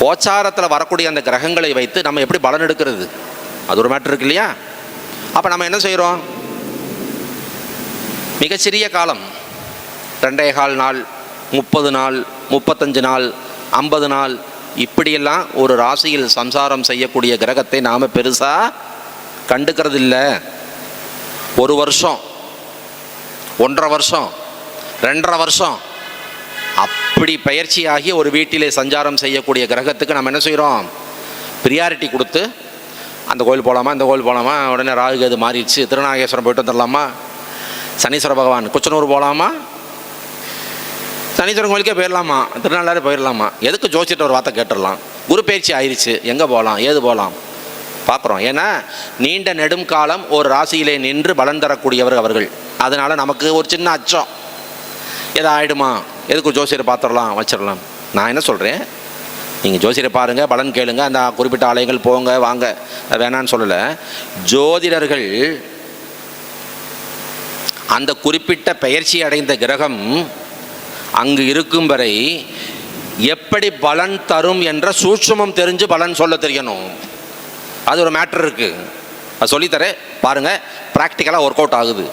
கோச்சாரத்தில் வரக்கூடிய அந்த கிரகங்களை வைத்து நம்ம எப்படி பலன் எடுக்கிறது? அது ஒரு மேட்ரு இருக்கு இல்லையா? அப்போ நம்ம என்ன செய்கிறோம் மிகச்சிறிய காலம். ரெண்டே கால் நாள் முப்பது நாள் முப்பத்தஞ்சு நாள் ஐம்பது நாள். இப்படியெல்லாம் ஒரு ராசியில் சம்சாரம் செய்யக்கூடிய கிரகத்தை நாம் பெருசாக கண்டுக்கிறது இல்லை ஒரு வருஷம். ஒன்றரை வருஷம் ரெண்டரை வருஷம். அப்படி பயிற்சியாகி ஒரு வீட்டிலே சஞ்சாரம் செய்யக்கூடிய கிரகத்துக்கு நம்ம என்ன செய்கிறோம் ப்ரியாரிட்டி கொடுத்து அந்த கோயில் போகலாமா இந்த கோயில் போகலாமா உடனே ராகு அது மாறிடுச்சு திருநாகேஸ்வரம் போயிட்டு வந்துடலாமா சனீஸ்வர பகவான் குச்சனூர் போகலாமா சனீஸ்வரன் கோயிலுக்கே போயிடலாமா திருநள்ளாறு போயிடலாமா எதுக்கு ஜோசிட்ட ஒரு வார்த்தை கேட்டுடலாம்? குரு பயிற்சி ஆயிடுச்சு எங்கே போகலாம் ஏது போகலாம் பார்க்குறோம். ஏன்னா நீண்ட நெடும் காலம் ஒரு ராசியிலே நின்று பலன் தரக்கூடியவர் அவர்கள். அதனால் நமக்கு ஒரு சின்ன அச்சம். எதாக ஆயிடுமா எதுக்கு ஜோசியரை பார்த்துடலாம் வச்சிடலாம். நான் என்ன சொல்கிறேன் நீங்கள் ஜோசியரை பாருங்கள் பலன் கேளுங்க அந்த குறிப்பிட்ட ஆலயங்கள் போங்க வாங்க. வேணான்னு சொல்லலை. ஜோதிடர்கள் அந்த குறிப்பிட்ட பெயர்ச்சி அடைந்த கிரகம் அங்கு இருக்கும் வரை எப்படி பலன் தரும் என்ற சூட்சுமம் தெரிஞ்சு பலன் சொல்ல தெரியணும். அது ஒரு மேட்ரு இருக்குது அது சொல்லித்தரேன். பாருங்கள் ப்ராக்டிக்கலாக ஒர்க் அவுட் ஆகுது.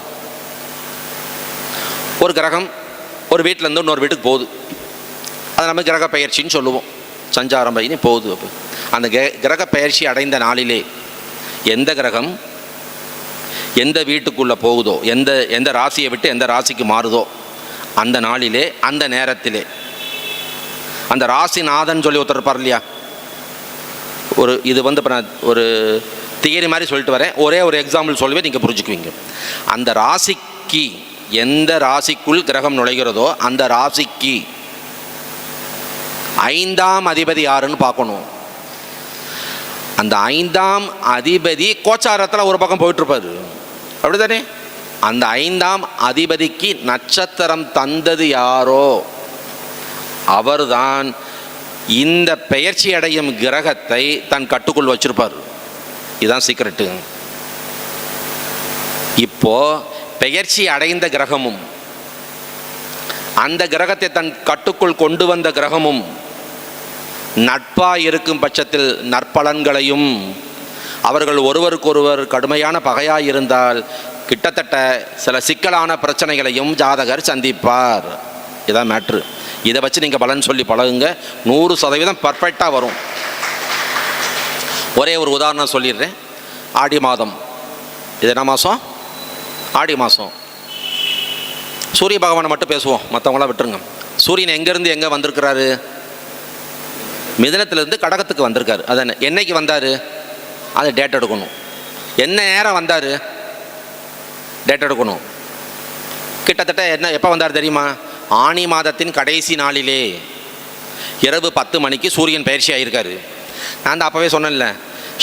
ஒரு கிரகம் ஒரு வீட்டிலேருந்து இன்னொரு வீட்டுக்கு போகுது. அதை நம்ம கிரக பயிற்சின்னு சொல்லுவோம். சஞ்சாரம் பயின்னு போகுது அப்போ. அந்த கிரக பயிற்சி அடைந்த நாளிலே எந்த கிரகம் எந்த வீட்டுக்குள்ளே போகுதோ எந்த எந்த ராசியை விட்டு எந்த ராசிக்கு மாறுதோ அந்த நாளிலே அந்த நேரத்திலே. அந்த ராசிநாதன் சொல்லி ஒருத்தர் இருப்பார் இல்லையா? ஒரு இது வந்து இப்போ நான் ஒரு தியரி மாதிரி சொல்லிட்டு வரேன். ஒரே ஒரு எக்ஸாம்பிள் சொல்லுவேன் நீங்கள் புரிஞ்சுக்குவீங்க. அந்த ராசிக்கு எந்த ராசிக்குள் கிரகம் நுழைகிறதோ அந்த ராசிக்கு ஐந்தாம் அதிபதி யாருன்னு பார்க்கணும். அந்த ஐந்தாம் அதிபதி கோச்சாரத்தில் ஒரு பக்கம் போயிட்டுருப்பாரு. அப்படிதானே? அந்த ஐந்தாம் அதிபதிக்கு நட்சத்திரம் தந்தது யாரோ? அவர்தான் இந்த பெயர்ச்சி அடையும் கிரகத்தை தன் கட்டுக்குள் வச்சிருப்பார். இதுதான் சீக்ரெட்டு இப்போ பெயர்ச்சி அடைந்த கிரகமும் அந்த கிரகத்தை தன் கட்டுக்குள் கொண்டு வந்த கிரகமும் நட்பா இருக்கும் பட்சத்தில் நற்பலன்களையும் அவர்கள் ஒருவருக்கொருவர் கடுமையான பகையாக இருந்தால் கிட்டத்தட்ட சில சிக்கலான பிரச்சனைகளையும் ஜாதகர் சந்திப்பார். இதான் மேட்ரு இதை வச்சு நீங்கள் பலன் சொல்லி பழகுங்க. நூறு சதவீதம் பர்ஃபெக்டாக வரும். ஒரே ஒரு உதாரணம் சொல்லிடுறேன். ஆடி மாதம். இது என்ன மாதம்? ஆடி மாதம் சூரிய பகவானை மட்டும் பேசுவோம் மற்றவங்களாம் விட்டுருங்க. சூரியன் எங்கேருந்து எங்கே வந்திருக்கிறாரு? மிதனத்திலேருந்து கடகத்துக்கு வந்திருக்காரு. அதான் என்னைக்கு வந்தார்? அதை டேட் எடுக்கணும். என்ன நேரம் வந்தார்? டேட் எடுக்கணும். கிட்டத்தட்ட என்ன எப்போ வந்தார் தெரியுமா? ஆனி மாதத்தின் கடைசி நாளிலே. இரவு பத்து மணிக்கு சூரியன் பயிற்சி ஆகியிருக்காரு நான் தான் அப்போவே சொன்னேன்ல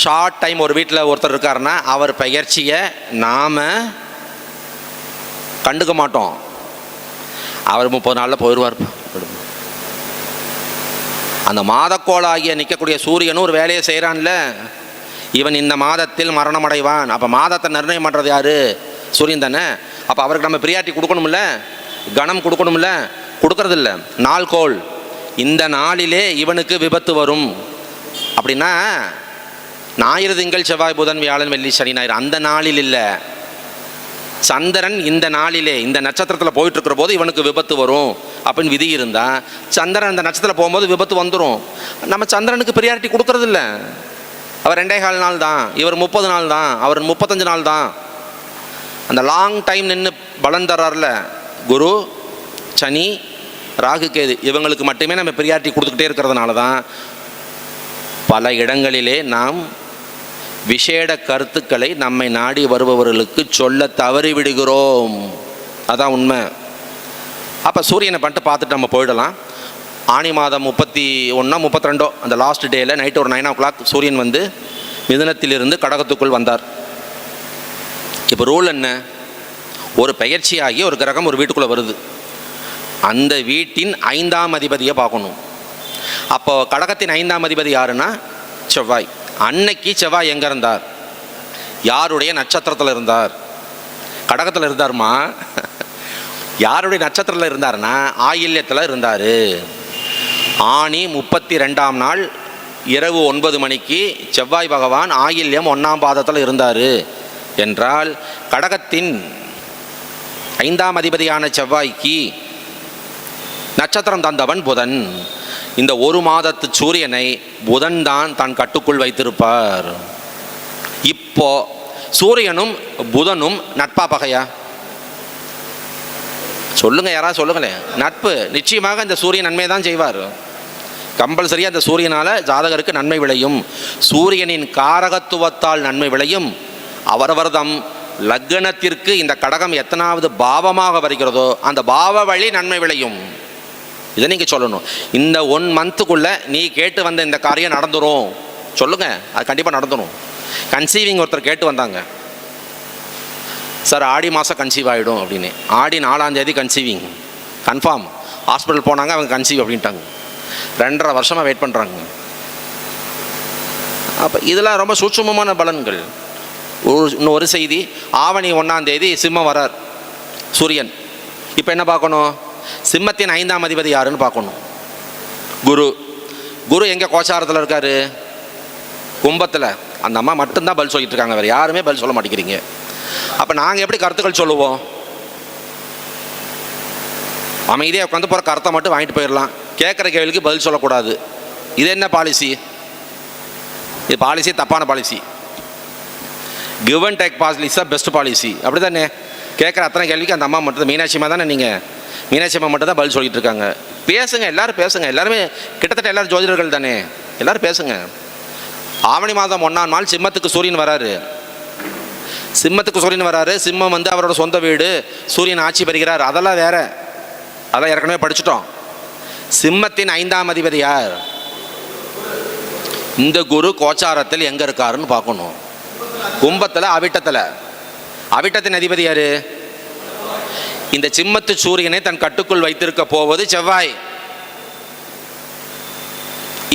ஷார்ட் டைம் ஒரு வீட்டில் ஒருத்தர் இருக்காருன்னா அவர் பயிற்சியை நாம் கண்டுக்க மாட்டோம். அவர் முப்பது நாளில் போயிடுவார் அந்த மாதக்கோளாகிய நிற்கக்கூடிய சூரியனும் ஒரு வேலையை செய்கிறான்ல இவன் இந்த மாதத்தில் மரணம் அடைவான் அப்போ மாதத்தை நிர்ணயம் பண்ணுறது யார்? சூரியன் தானே. அப்போ அவருக்கு நம்ம பிரியாரிட்டி கொடுக்கணும்ல? கணம் கொடுக்கணும்ல? கொடுக்கறதில்ல. நாள் கோள். இந்த நாளிலே இவனுக்கு விபத்து வரும். அப்படின்னா ஞாயிறு திங்கள் செவ்வாய் புதன் வியாழன் வெள்ளி சனி ஞாயிறு அந்த நாளில் இல்லை. சந்திரன் இந்த நாளிலே இந்த நட்சத்திரத்தில் போயிட்டு இருக்கிற போது இவனுக்கு விபத்து வரும் அப்படின்னு விதி இருந்தால் சந்திரன் அந்த நட்சத்திரத்தில் போகும்போது விபத்து வந்துடும் நம்ம சந்திரனுக்கு ப்ரியாரிட்டி கொடுக்கறதில்ல. அவர் ரெண்டே கால் நாள் தான் இவர் முப்பது நாள் தான் அவர் முப்பத்தஞ்சு நாள் தான். அந்த லாங் டைம் நின்று பலன் தர்றார்ல குரு சனி ராகு கேது இவங்களுக்கு மட்டுமே நம்ம ப்ரியாரிட்டி கொடுத்துக்கிட்டே இருக்கிறதுனால தான் பல இடங்களிலே நாம் விசேட கருத்துக்களை நம்மை நாடி வருபவர்களுக்கு சொல்ல தவறிவிடுகிறோம் அதான் உண்மை. அப்போ சூரியனை பண்ணிட்டு பார்த்துட்டு நம்ம போயிடலாம். ஆனி மாதம் முப்பத்தி ஒன்றா முப்பத்தி ரெண்டோ அந்த லாஸ்ட் டேயில் நைட் ஒரு நைன் ஓ கிளாக் சூரியன் வந்து மிதனத்திலிருந்து கடகத்துக்குள் வந்தார். இப்போ ரூல் என்ன? ஒரு பெயர்ச்சியாகி ஒரு கிரகம் ஒரு வீட்டுக்குள்ளே வருது. அந்த வீட்டின் ஐந்தாம் அதிபதியை பார்க்கணும். அப்போது கடகத்தின் ஐந்தாம் அதிபதி யாருன்னா? செவ்வாய். அன்னைக்கு செவ்வாய் எங்கே இருந்தார்? யாருடைய நட்சத்திரத்தில் இருந்தார்? கடகத்தில் இருந்தார்மா? யாருடைய நட்சத்திரத்தில் இருந்தார்னா ஆயில்யத்தில் இருந்தார். ஆணி முப்பத்தி ரெண்டாம் நாள் இரவு ஒன்பது மணிக்கு செவ்வாய் பகவான் ஆயில்யம் ஒன்றாம் பாதத்தில் இருந்தார் என்றால் கடகத்தின் ஐந்தாம் அதிபதியான செவ்வாய்க்கு நட்சத்திரம் தந்தவன் புதன். இந்த ஒரு மாதத்து சூரியனை புதன் தான் தன் கட்டுக்குள் வைத்திருப்பார். இப்போ சூரியனும் புதனும் நட்பா பகையா? சொல்லுங்க யாராவது சொல்லுங்களேன் நட்பு நிச்சயமாக இந்த சூரியன் நன்மை தான் செய்வார். கம்பல்சரியாக அந்த சூரியனால் ஜாதகருக்கு நன்மை விளையும். சூரியனின் காரகத்துவத்தால் நன்மை விளையும். அவரவர்தம் லக்னத்திற்கு இந்த கடகம் எத்தனாவது பாவமாக வருகிறதோ அந்த பாவ வழி நன்மை விளையும். இதை நீங்கள் சொல்லணும். இந்த ஒன் மந்த்துக்குள்ளே நீ கேட்டு வந்த இந்த காரியம் நடந்துரும். சொல்லுங்க. அது கண்டிப்பாக நடந்துடும் கன்சீவிங் ஒருத்தர் கேட்டு வந்தாங்க. சார் ஆடி மாதம் கன்சீவ் ஆகிடும் அப்படின்னு. ஆடி நாலாந்தேதி கன்சீவிங் கன்ஃபார்ம் ஹாஸ்பிட்டல் போனாங்க அவங்க கன்சீவ் அப்படின்ட்டாங்க. ரெண்டரை வருஷமாக வெயிட் பண்ணுறாங்க அப்போ இதெல்லாம் ரொம்ப சூட்சமமான பலன்கள். ஒரு இன்னும் ஒரு செய்தி ஆவணி ஒன்றாந்தேதி சிம்மம் வரார். சூரியன். இப்போ என்ன பார்க்கணும்? சிம்மத்தின் ஐந்தாம் அதிபதி யாருன்னு பார்க்கணும். குரு. குரு எங்கே கோச்சாரத்தில் இருக்காரு? கும்பத்தில். அந்த அம்மா மட்டும்தான் பல் சொல்லிட்டு இருக்காங்க. வேறு யாருமே பதில் சொல்ல மாட்டேங்கிறீங்க. அப்போ நாங்கள் எப்படி கருத்துக்கள் சொல்லுவோம்? அமைதியாக உட்காந்து போகிற கருத்தை மட்டும் வாங்கிட்டு போயிடலாம். கேட்குற கேள்விக்கு பதில் சொல்லக்கூடாது. இது என்ன பாலிசி இது பாலிசி தப்பான policy give and take policy தான் பெஸ்ட் பாலிசி அப்படி தானே கேட்குற அத்தனை கேள்விக்கு அந்த அம்மா மட்டும் மீனாட்சி அம்மா தானே நீங்கள் மீனாட்சி அம்மா மட்டும் தான் பதில் சொல்லிட்டு இருக்காங்க. பேசுங்க எல்லாரும் பேசுங்க. எல்லாருமே கிட்டத்தட்ட எல்லாரும் ஜோதிடர்கள் தானே? எல்லாரும் பேசுங்க. ஆவணி மாதம் ஒன்றாம் நாள் சிம்மத்துக்கு சூரியன் வராரு. சிம்மத்துக்கு சூரியன் வராரு. சிம்மம் வந்து அவரோட சொந்த வீடு. சூரியன் ஆட்சி பெறுகிறார். அதெல்லாம் வேற. அதெல்லாம் ஏற்கனவே படிச்சுட்டோம். சிம்மத்தின் ஐந்தாம் அதிபதி யார்? இந்த குரு கோச்சாரத்தில் எங்கே இருக்காருன்னு பார்க்கணும். கும்பத்தில் அவிட்டத்தில். அவிட்டத்தின் அதிபதி யாரு? இந்த சிம்மத்து சூரியனை தன் கட்டுக்குள் வைத்திருக்க போவது செவ்வாய்.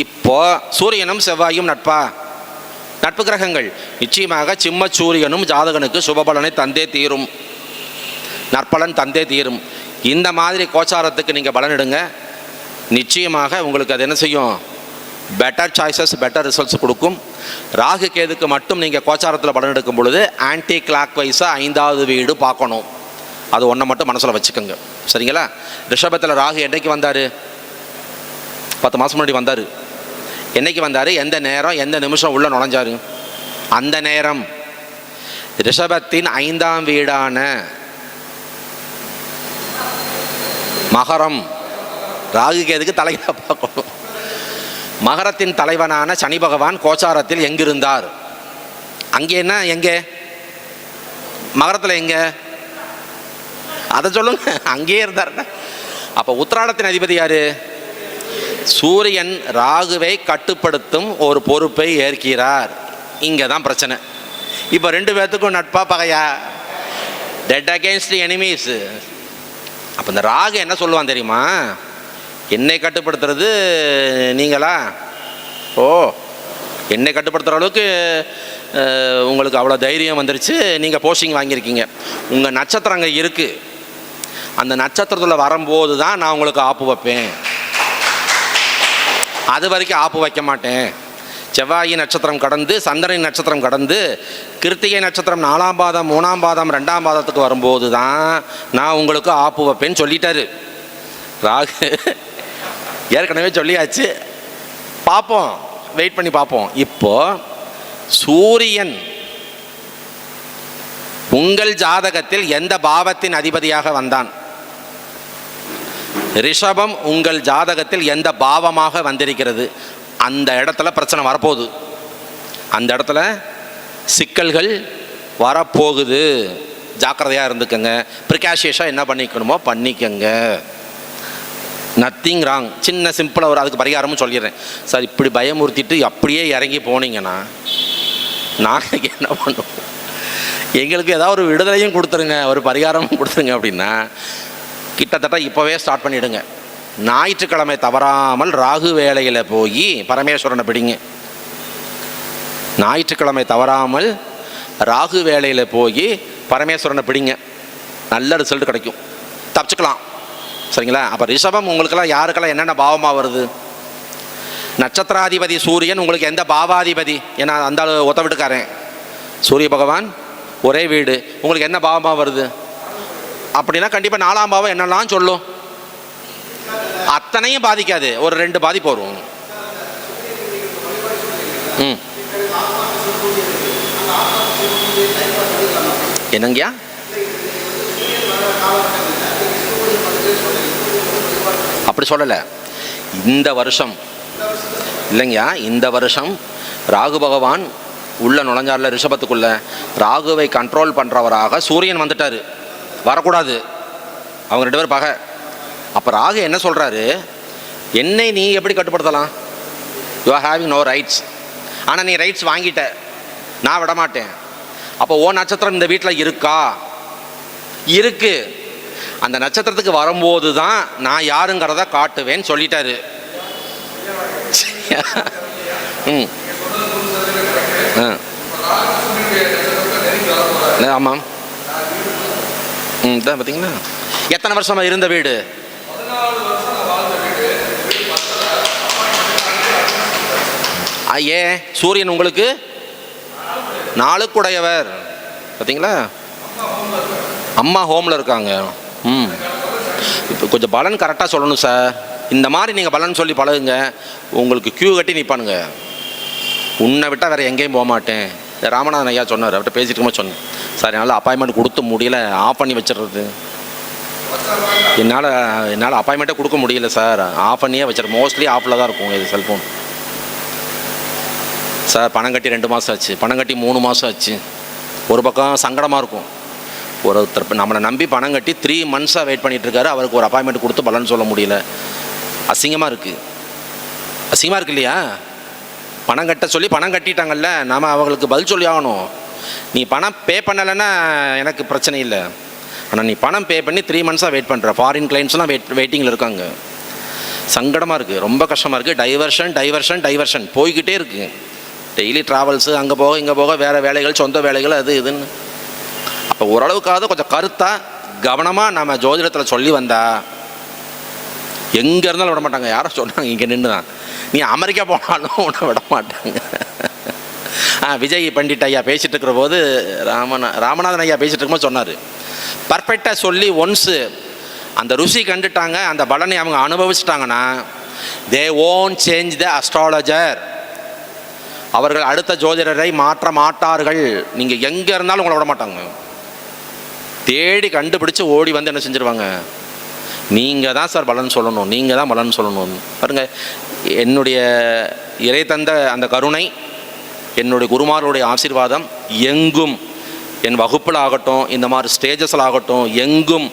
இப்போ சூரியனும் செவ்வாயும் நட்பா? நட்பு கிரகங்கள். நிச்சயமாக சிம்ம சூரியனும் ஜாதகனுக்கு சுபபலனை தந்தே தீரும். நற்பலன் தந்தே தீரும். இந்த மாதிரி கோச்சாரத்துக்கு நீங்கள் பலனிடுங்க நிச்சயமாக உங்களுக்கு அது என்ன செய்யும்? பெட்டர் சாய்ஸஸ் பெட்டர் ரிசல்ட்ஸ் கொடுக்கும். ராகு கேதுக்கு மட்டும் நீங்கள் கோச்சாரத்தில் பலன் எடுக்கும் பொழுது ஆன்டி கிளாக் வைஸாக ஐந்தாவது வீடு பார்க்கணும். அது ஒன்றை மட்டும் மனசில் வச்சுக்கோங்க. சரிங்களா? ரிஷபத்தில் ராகு என்றைக்கு வந்தார்? பத்து மாதம் முன்னாடி வந்தார். என்னைக்கு வந்தார்? எந்த நேரம்? எந்த நிமிஷம் உள்ளே நுழைஞ்சாரு? அந்த நேரம். ரிஷபத்தின் ஐந்தாம் வீடான மகரம். ராகு கேதுக்கு தலைகளை பார்க்கணும். மகரத்தின் தலைவனான சனி பகவான் கோச்சாரத்தில் எங்கிருந்தார்? அங்கே என்ன? எங்கே? மகரத்தில் எங்கே? அதை சொல்லுங்க. அங்கேயே இருந்தார். அப்போ உத்திராடத்தின் அதிபதி யார்? சூரியன் ராகுவை கட்டுப்படுத்தும் ஒரு பொறுப்பை ஏற்கிறார். இங்கே தான் பிரச்சனை. இப்போ ரெண்டு பேர்த்துக்கும் நட்பா பகையா? டெட் அகேன்ஸ்ட் எனிமீஸ் அப்போ இந்த ராகு என்ன சொல்லுவான் தெரியுமா? என்னை கட்டுப்படுத்துறது நீங்களா? ஓ என்னை கட்டுப்படுத்துகிற அளவுக்கு உங்களுக்கு அவ்வளோ தைரியம் வந்துருச்சு. நீங்கள் போஸ்டிங் வாங்கியிருக்கீங்க. உங்கள் நட்சத்திரம் அங்கே இருக்குது அந்த நட்சத்திரத்தில் வரும்போது தான் நான் உங்களுக்கு ஆப்பு வைப்பேன். அது வரைக்கும் ஆப்பு வைக்க மாட்டேன். செவ்வாயி நட்சத்திரம் கடந்து சந்திரன் நட்சத்திரம் கடந்து கிருத்திகை நட்சத்திரம் நாலாம் பாதம் மூணாம் பாதம் ரெண்டாம் பாதத்துக்கு வரும்போது தான் நான் உங்களுக்கு ஆப்பு வைப்பேன்னு சொல்லிட்டாரு. ராகு ஏற்கனவே சொல்லியாச்சு. பார்ப்போம். வெயிட் பண்ணி பார்ப்போம். இப்போ சூரியன் உங்கள் ஜாதகத்தில் எந்த பாவத்தின் அதிபதியாக வந்தான்? ரிஷபம் உங்கள் ஜாதகத்தில் எந்த பாவமாக வந்திருக்கிறது? அந்த இடத்துல பிரச்சனை வரப்போகுது. அந்த இடத்துல சிக்கல்கள் வரப்போகுது. ஜாக்கிரதையாக இருந்துக்கங்க. ப்ரிகாஷியஸாக என்ன பண்ணிக்கணுமோ பண்ணிக்கங்க. நத்திங் ராங் சின்ன சிம்பிளாக ஒரு அதுக்கு பரிகாரமும் சொல்லிடுறேன். சார் இப்படி பயமுறுத்திட்டு அப்படியே இறங்கி போனீங்கன்னா நாளைக்கு என்ன பண்ணுவோம்? எங்களுக்கு ஏதாவது ஒரு விடுதலையும் கொடுத்துருங்க ஒரு பரிகாரமும் கொடுத்துருங்க அப்படின்னா கிட்டத்தட்ட இப்போவே ஸ்டார்ட் பண்ணிவிடுங்க ஞாயிற்றுக்கிழமை தவறாமல் ராகு வேலையில் போய் பரமேஸ்வரனை பிடிங்க. ஞாயிற்றுக்கிழமை தவறாமல் ராகு வேலையில் போய் பரமேஸ்வரனை பிடிங்க. நல்ல ரிசல்ட் கிடைக்கும். தப்பிச்சுக்கலாம். சரிங்களா? அப்போ ரிஷபம் உங்களுக்கெல்லாம் யாருக்கெல்லாம் என்னென்ன பாவமாக வருது? நட்சத்திராதிபதி சூரியன் உங்களுக்கு எந்த பாவாதிபதி? ஏன்னா அந்த ஒத்த வீட்டுக்காரன். சூரிய பகவான் ஒரே வீடு. உங்களுக்கு என்ன பாவமாக வருது? அப்படின்னா கண்டிப்பாக நாலாம் பாவம் என்னெல்லாம் சொல்லும்? அத்தனையும் பாதிக்காது. ஒரு ரெண்டு பாதிப்பு வரும். ம். என்னங்கய்யா? அப்படி சொல்லலை. இந்த வருஷம். இல்லைங்கய்யா இந்த வருஷம் ராகு பகவான் உள்ள நுழைஞ்சார்ல ரிஷபத்துக்குள்ள. ராகுவை கண்ட்ரோல் பண்ணுறவராக சூரியன் வந்துட்டார். வரக்கூடாது. அவங்க ரெண்டு பேரும் பகை. அப்போ ராகு என்ன சொல்கிறாரு என்னை நீ எப்படி கட்டுப்படுத்தலாம்? You are having no rights ஆனால் நீ ரைட்ஸ் வாங்கிட்ட. நான் விட மாட்டேன் அப்போ ஓ நட்சத்திரம் இந்த வீட்டில் இருக்கா? இருக்கு. அந்த நட்சத்திரத்துக்கு வரும்போது தான் நான் யாருங்கிறத காட்டுவேன்னு சொல்லிட்டாரு. ம். ஆ. ஆமாம் ம் தான் பார்த்தீங்களா எத்தனை வருஷமா இருந்த வீடு? ஆ, ஏன்? சூரியன் உங்களுக்கு? நாளுக்குடையவர். பார்த்தீங்களா அம்மா ஹோமில் இருக்காங்க. ம். இப்போ கொஞ்சம் பலன் கரெக்டாக சொல்லணும் சார் இந்த மாதிரி நீங்கள் பலன் சொல்லி பழகுங்க. உங்களுக்கு க்யூ கட்டி நிற்பானுங்க உன்னை விட்டால் வேறு எங்கேயும் போக மாட்டேன். ராமநாதன் ஐயா சொன்னார் அவர்கிட்ட பேசிட்டு சொன்னேன். சார் என்னால் அப்பாயின்மெண்ட் கொடுத்து முடியல. ஆஃப் பண்ணி வச்சிடுறது. என்னால் என்னால் அப்பாயின்மெண்ட்டே கொடுக்க முடியல சார் ஆஃப் பண்ணியே வச்சிரு மோஸ்ட்லி ஆஃபில் தான் இருக்கும் இது செல்ஃபோன் சார் பணம் கட்டி ரெண்டு மாதம் ஆச்சு. பணம் கட்டி மூணு மாதம் ஆச்சு. ஒரு பக்கம் சங்கடமாக இருக்கும். ஒருத்தர் நம்மளை நம்பி பணம் கட்டி த்ரீ மந்த்ஸாக வெயிட் பண்ணிகிட்ருக்காரு அவருக்கு ஒரு அப்பாயின்மெண்ட் கொடுத்து பலன்னு சொல்ல முடியல. அசிங்கமாக இருக்குது அசிங்கமாக இருக்கு இல்லையா? பணம் கட்ட சொல்லி பணம் கட்டிட்டாங்கல்ல. நாம் அவங்களுக்கு பதில் சொல்லி ஆகணும். நீ பணம் பே பண்ணலைன்னா எனக்கு பிரச்சனை இல்லை. ஆனால் நீ பணம் பே பண்ணி த்ரீ மந்த்ஸாக வெயிட் பண்ணுற ஃபாரின் கிளைண்ட்ஸ்லாம் வெயிட் வெயிட்டிங்கில் இருக்காங்க. சங்கடமாக இருக்குது ரொம்ப கஷ்டமாக இருக்குது டைவர்ஷன் டைவர்ஷன் டைவர்ஷன் போய்கிட்டே இருக்குது டெய்லி ட்ராவல்ஸு அங்கே போக இங்கே போக வேறு வேலைகள் சொந்த வேலைகள் அது இதுன்னு. அப்போ ஓரளவுக்காவது கொஞ்சம் கருத்தாக கவனமாக நம்ம ஜோதிடத்தில் சொல்லி வந்தா எங்கே இருந்தாலும் விட மாட்டாங்க. யாரோ சொன்னாங்க இங்கே நின்று தான். நீ அமெரிக்கா போனாலும் உன்னை விட மாட்டாங்க. ஆ விஜய் பண்டிட் ஐயா பேசிகிட்டு இருக்கிற போது ராமநா ராமநாதன் ஐயா பேசிகிட்டு இருக்கும்போது சொன்னார். பர்ஃபெக்டாக சொல்லி ஒன்ஸு அந்த ருசி கண்டுட்டாங்க அந்த பலனை அவங்க அனுபவிச்சிட்டாங்கன்னா they own change the astrologer அவர்கள் அடுத்த ஜோதிடரை மாற்ற மாட்டார்கள். நீங்கள் எங்கே இருந்தாலும் உங்களை விட மாட்டாங்க. தேடி கண்டுபிடிச்சு ஓடி வந்து என்ன செஞ்சுருவாங்க? நீங்கள் தான் சார் பலன் சொல்லணும் நீங்கள் தான் பலன் சொல்லணும். பாருங்கள் என்னுடைய இறை தந்த அந்த கருணை என்னுடைய குருமாருடைய ஆசீர்வாதம் எங்கும் என் வகுப்பில் ஆகட்டும் இந்த மாதிரி ஸ்டேஜஸில் ஆகட்டும் எங்கும்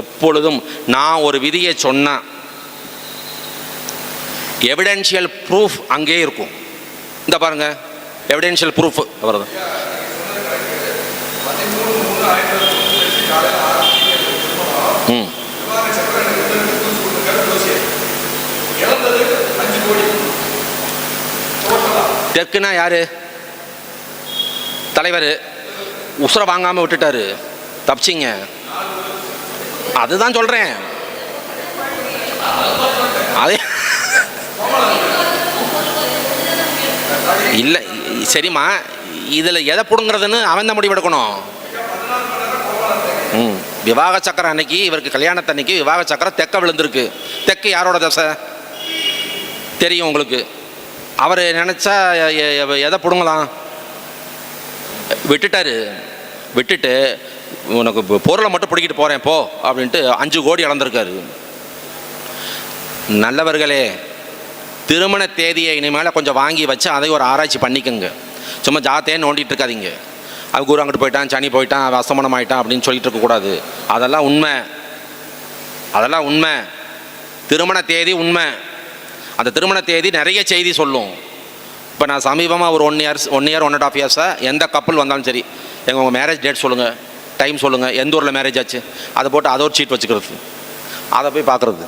எப்பொழுதும் நான் ஒரு விதியை சொன்னேன் எவிடென்ஷியல் ப்ரூஃப் அங்கேயே இருக்கும். இந்த பாருங்க எவிடென்ஷியல் ப்ரூஃப் வருது ம். தெற்குனா யாரு? தலைவர். உசுரை வாங்காம விட்டுட்டாரு. தப்பிச்சிங்க. அதுதான் சொல்றேன். அதே. இல்லை சரிம்மா. இதில் எதை பிடுங்கிறதுன்னு அவன் தான் முடிவெடுக்கணும். விவாக சக்கரம் அன்னைக்கு இவருக்கு கல்யாணத்தன்னைக்கு விவாக சக்கரம் தெக்க விழுந்திருக்கு. தெக்கு யாரோட தசை? தெரியும் உங்களுக்கு. அவர் நினச்சா எதை பிடுங்கலாம்? விட்டுட்டாரு. விட்டுட்டு உனக்கு பொருளை மட்டும் பிடிக்கிட்டு போகிறேன் போ அப்படின்ட்டு அஞ்சு கோடி இழந்திருக்காரு. நல்லவர்களே திருமண தேதியை இனிமேல் கொஞ்சம் வாங்கி வச்சு அதை ஒரு ஆராய்ச்சி பண்ணிக்கோங்க. சும்மா ஜாத்தையே நோண்டிகிட்டு இருக்காதீங்க. அவன் குரு அங்கிட்டு போயிட்டான் சனி போயிட்டான் அவன் அசமணம் ஆயிட்டான் அப்படின்னு சொல்லிட்டு இருக்கக்கூடாது அதெல்லாம் உண்மை. அதெல்லாம் உண்மை. திருமண தேதி உண்மை. அந்த திருமண தேதி நிறைய செய்தி சொல்லும். இப்போ நான் சமீபமாக ஒரு one years one year one and half இயர்ஸாக எந்த கப்பல் வந்தாலும் சரி எங்கள் உங்கள் மேரேஜ் டேட் சொல்லுங்கள் டைம் சொல்லுங்கள் எந்த ஊரில் மேரேஜ் ஆச்சு அதை போட்டு அதை ஒரு சீட் வச்சுக்கிறது. அதை போய் பார்க்குறது.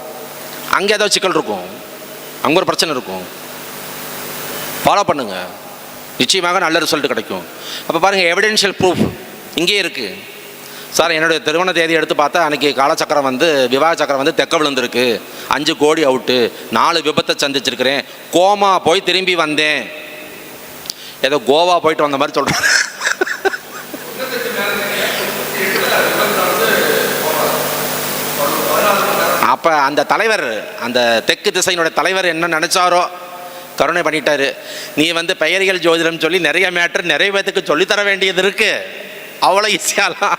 அங்கே ஏதோ சிக்கல் இருக்கும். அங்கே ஒரு பிரச்சனை இருக்கும். ஃபாலோ பண்ணுங்கள் நிச்சயமாக நல்ல ரிசல்ட் கிடைக்கும். அப்போ பாருங்கள் எவிடென்ஷியல் ப்ரூஃப் இங்கே இருக்குது சார் என்னுடைய திருமண தேதி எடுத்து பார்த்தா அன்னைக்கு காலச்சக்கரம் வந்து விவாக சக்கரம் வந்து தெக்க விழுந்திருக்கு. அஞ்சு கோடி அவுட்டு நாலு விபத்தை சந்திச்சிருக்கிறேன். கோமா போய் திரும்பி வந்தேன். ஏதோ கோவா போயிட்டு வந்த மாதிரி சொல்கிறேன் அப்போ அந்த தலைவர் அந்த தெற்கு திசையினுடைய தலைவர் என்ன நினச்சாரோ கருணை பண்ணிட்டாரு. நீ வந்து பெயரியல் ஜோதிடம் சொல்லி நிறைய மேட்டர் நிறைய பேத்துக்கு சொல்லித்தர வேண்டியது இருக்கு. அவ்வளோ ஈஸியாலாம்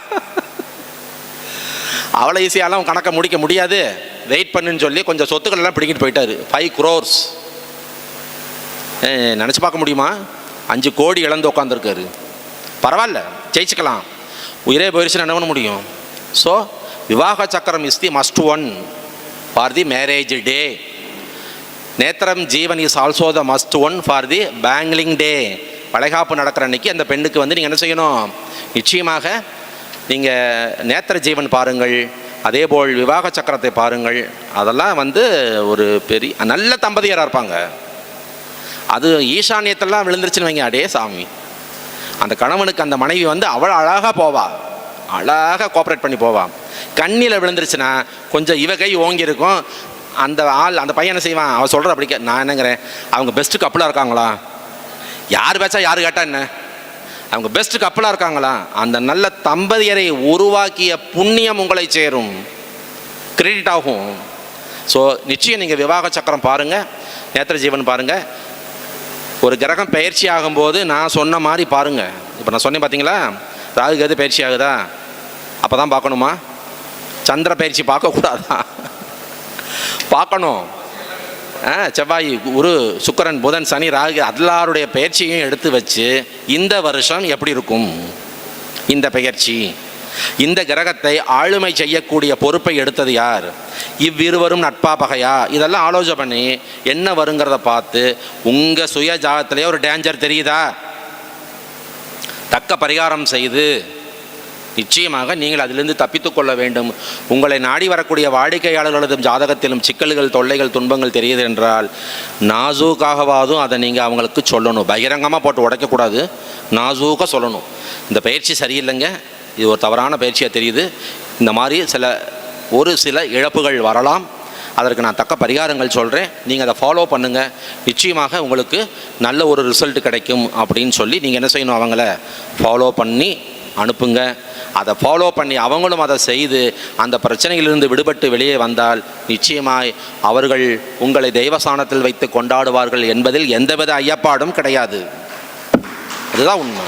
அவ்வளோ ஈஸியாலாம் கணக்கை முடிக்க முடியாது. வெயிட் பண்ணுன்னு சொல்லி கொஞ்சம் சொத்துக்கள் எல்லாம் பிடிக்கிட்டு போயிட்டாரு. ஃபைவ் குரோர்ஸ் நினச்சி பார்க்க முடியுமா? அஞ்சு கோடி இழந்து உட்காந்துருக்காரு பரவாயில்ல ஜெயிச்சுக்கலாம். உயிரே போயிடுச்சுன்னு என்ன பண்ண முடியும்? So Vivaha Chakram is the must one for the marriage day Nethiram Jeevan is also the must one for the bangling day வளைகாப்பு நடக்கிற அன்னைக்கு அந்த பெண்ணுக்கு வந்து நீங்கள் என்ன செய்யணும்? நிச்சயமாக நீங்கள் நேத்திர ஜீவன் பாருங்கள். அதேபோல் விவாக சக்கரத்தை பாருங்கள். அதெல்லாம் வந்து ஒரு பெரிய நல்ல தம்பதியராக இருப்பாங்க. அது ஈசானியத்தெல்லாம் விழுந்துருச்சுன்னு வைங்க. அடே சாமி. அந்த கணவனுக்கு அந்த மனைவி வந்து அவ்வளோ அழகாக போவா. அழகாக கோஆப்ரேட் பண்ணி போவான் கண்ணியில் விழுந்துருச்சுன்னா கொஞ்சம் இவ கை ஓங்கி இருக்கும் அந்த ஆள் அந்த பையன் என்ன செய்வான்? அவன் சொல்கிற அப்படி நான் என்னங்கிறேன். அவங்க பெஸ்ட்டு கப்பலாக இருக்காங்களா? யார் பேச்சா யார் கேட்டா என்ன? அவங்க பெஸ்ட் கப்பலாக இருக்காங்களா? அந்த நல்ல தம்பதியரை உருவாக்கிய புண்ணியம் உங்களை சேரும். கிரெடிட் ஆகும். ஸோ நிச்சயம் நீங்கள் விவாக சக்கரம் பாருங்கள் நேத்திர ஜீவன் பாருங்கள் ஒரு கிரகம் பயிற்சி ஆகும்போது நான் சொன்ன மாதிரி பாருங்கள் இப்போ நான் சொன்னேன் பார்த்தீங்களா ராகு கேது பயிற்சி ஆகுதா? அப்போ தான் பார்க்கணுமா? சந்திர பயிற்சி பார்க்கக்கூடாதா? பார்க்கணும். ஆ, செவ்வாய் குரு சுக்கரன் புதன் சனி ராகு எல்லாருடைய பயிற்சியையும் எடுத்து வச்சு இந்த வருஷம் எப்படி இருக்கும்? இந்த பயிற்சி. இந்த கிரகத்தை ஆளுமை செய்யக்கூடிய பொறுப்பை எடுத்தது யார்? இவ்விருவரும் நட்பா பகையா? இதெல்லாம் ஆலோசனை பண்ணி என்ன வருங்கிறத பார்த்து உங்கள் சுய ஜாதத்திலே ஒரு டேஞ்சர் தெரியுதா? தக்க பரிகாரம் செய்து நிச்சயமாக நீங்கள் அதிலிருந்து தப்பித்துக் கொள்ள வேண்டும். உங்களை நாடி வரக்கூடிய வாடிக்கையாளர்களது ஜாதகத்திலும் சிக்கல்கள் தொல்லைகள் துன்பங்கள் தெரியுது என்றால் நாசூக்காகவாதும் அதை நீங்கள் அவங்களுக்கு சொல்லணும். பகிரங்கமாக போட்டு உடைக்கக்கூடாது. நாசூக்காக சொல்லணும். இந்த பயிற்சி சரியில்லைங்க. இது ஒரு தவறான பயிற்சியாக தெரியுது. இந்த மாதிரி சில ஒரு சில இழப்புகள் வரலாம். அதற்கு நான் தக்க பரிகாரங்கள் சொல்கிறேன் நீங்கள் அதை ஃபாலோ பண்ணுங்கள் நிச்சயமாக உங்களுக்கு நல்ல ஒரு ரிசல்ட் கிடைக்கும் அப்படின்னு சொல்லி நீங்கள் என்ன செய்யணும் அவங்கள ஃபாலோ பண்ணி அனுப்புங்க. அதை ஃபாலோ பண்ணி அவங்களும் அதை செய்து அந்த பிரச்சனையிலிருந்து விடுபட்டு வெளியே வந்தால் நிச்சயமாய் அவர்கள் உங்களை தெய்வஸ்தானத்தில் வைத்து கொண்டாடுவார்கள் என்பதில் எந்தவித ஐயப்பாடும் கிடையாது. அதுதான் உண்மை.